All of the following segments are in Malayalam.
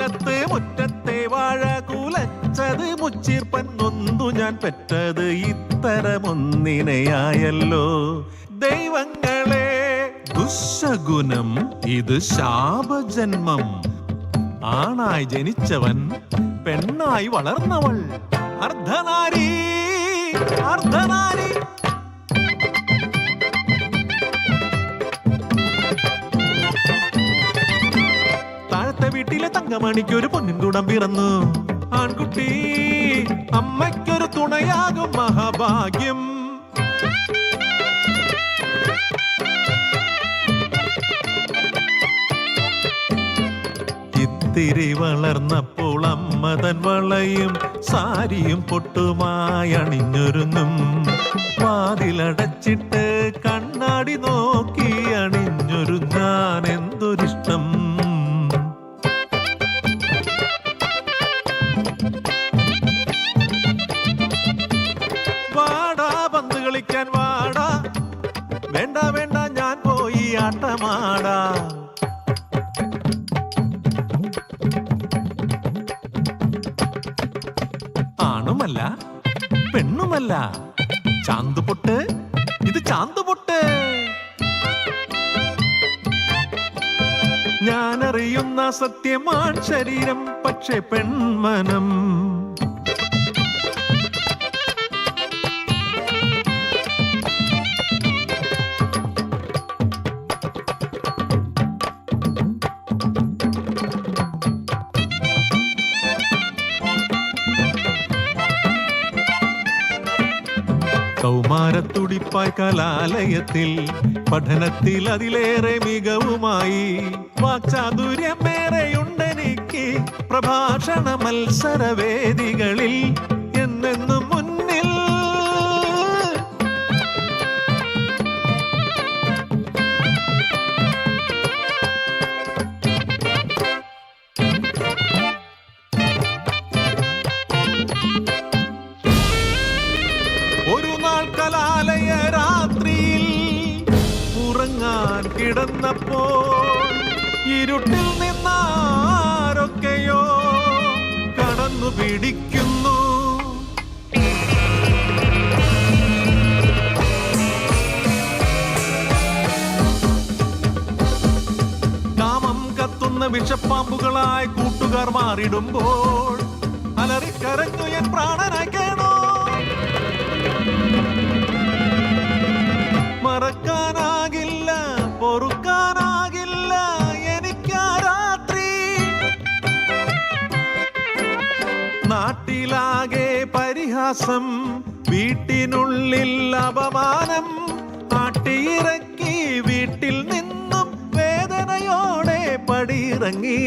കൊലത്ത് മുറ്റത്തെ വാഴ കുലച്ചത് മുച്ചിർപ്പൻ നൊന്തു ഞാൻ പെറ്റത് ഇത്തരമൊന്നിനെയായല്ലോ. ദൈവങ്ങളെ ദുശഗുണം ഇത് ശാപജന്മം. ആണായി ജനിച്ചവൻ പെണ്ണായി വളർന്നവൾ. അർദ്ധനാരി അർദ്ധനാരി. താഴത്തെ വീട്ടിലെ തങ്കമണിക്ക് ഒരു പൊന്നിൻ തുണം പിറന്നു. ആൺകുട്ടി അമ്മയ്ക്കൊരു തുണയാകും മഹാഭാഗ്യം. ഇത്തിരി വളർന്നപ്പോൾ അമ്മ തൻ വളയും സാരിയും പൊട്ടുമായി അണിഞ്ഞൊരുങ്ങും വാതിലടച്ചിട്ട് കണ്ണാടി നോക്കി അണിഞ്ഞൊരുങ്ങാൻ എന്തൊരിഷ്ടം. പന്ത് കളിക്കാൻ വാടാ. വേണ്ട വേണ്ട ഞാൻ പോയി ആട്ടമാടാ. ആണുമല്ല പെണ്ണുമല്ല. ചാന്തുപൊട്ട് ഇത് ചാന്തുപൊട്ട് ഞാനറിയുന്ന സത്യമാൺ ശരീരം പക്ഷെ പെൺമനം. കൗമാരത്തുടിപ്പായി കലാലയത്തിൽ പഠനത്തിൽ അതിലേറെ മികവുമായി വാക്ചാതുര്യമേറെയുണ്ടെനിക്ക് പ്രഭാഷണ മത്സരവേദികളിൽ എന്നെന്നും കിടന്നപ്പോൾ ഇരുട്ടിൽ നിന്നാരൊക്കെയോ കടന്നു പിടിക്കുന്നു. കാമം കത്തുന്ന വിഷപ്പാമ്പുകളായി കൂട്ടുകാർ മാറിടുമ്പോൾ അലറിക്കരഞ്ഞു എൻ പ്രാണനായി കേണോ. നാട്ടിലാകെ പരിഹാസം വീട്ടിനുള്ളിൽ അപമാനം ആട്ടിയിറക്കി വീട്ടിൽ നിന്നും വേദനയോടെ പടിയിറങ്ങി.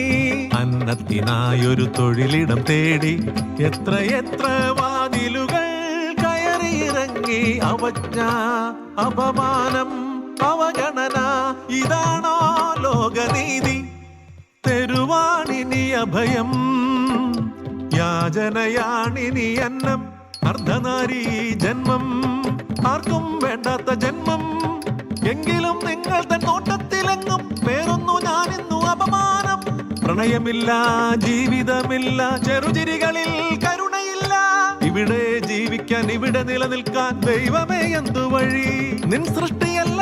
അന്നത്തിനായൊരു തൊഴിലിടം തേടി എത്ര എത്ര വാതിലുകൾ കയറിയിറങ്ങി. അവജ്ഞ അപമാനം അവഗണന ഇതാണോ ലോകനീതി? തെരുവാണിനി അഭയം. യാചനയാണിനി എന്നം അർദ്ധനാരി ജന്മം. ആർക്കും വേണ്ടാത്ത ജന്മം. എങ്കിലും നിങ്ങൾ തൻ നോട്ടത്തിലെങ്ങും പേരൊന്നു ഞാനിന്നു അപമാനം. പ്രണയമില്ല ജീവിതമില്ല ചെറുചിരികളിൽ കരുണയില്ല. ഇവിടെ ജീവിക്കാൻ ഇവിടെ നിലനിൽക്കാൻ ദൈവമേ എന്തു വഴി? നിൻ സൃഷ്ടിയല്ലേ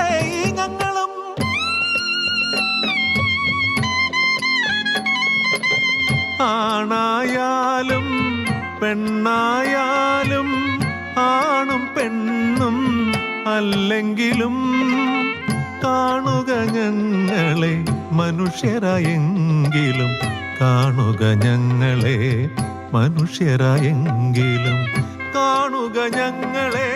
ആണായാലും പെണ്ണായാലും ആണും പെണ്ണും അല്ലെങ്കിലും കാണുക ഞങ്ങളെ മനുഷ്യരായെങ്കിലും കാണുക ഞങ്ങളെ മനുഷ്യരായെങ്കിലും കാണുക ഞങ്ങളെ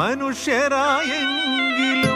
മനുഷ്യരായെങ്കിലും.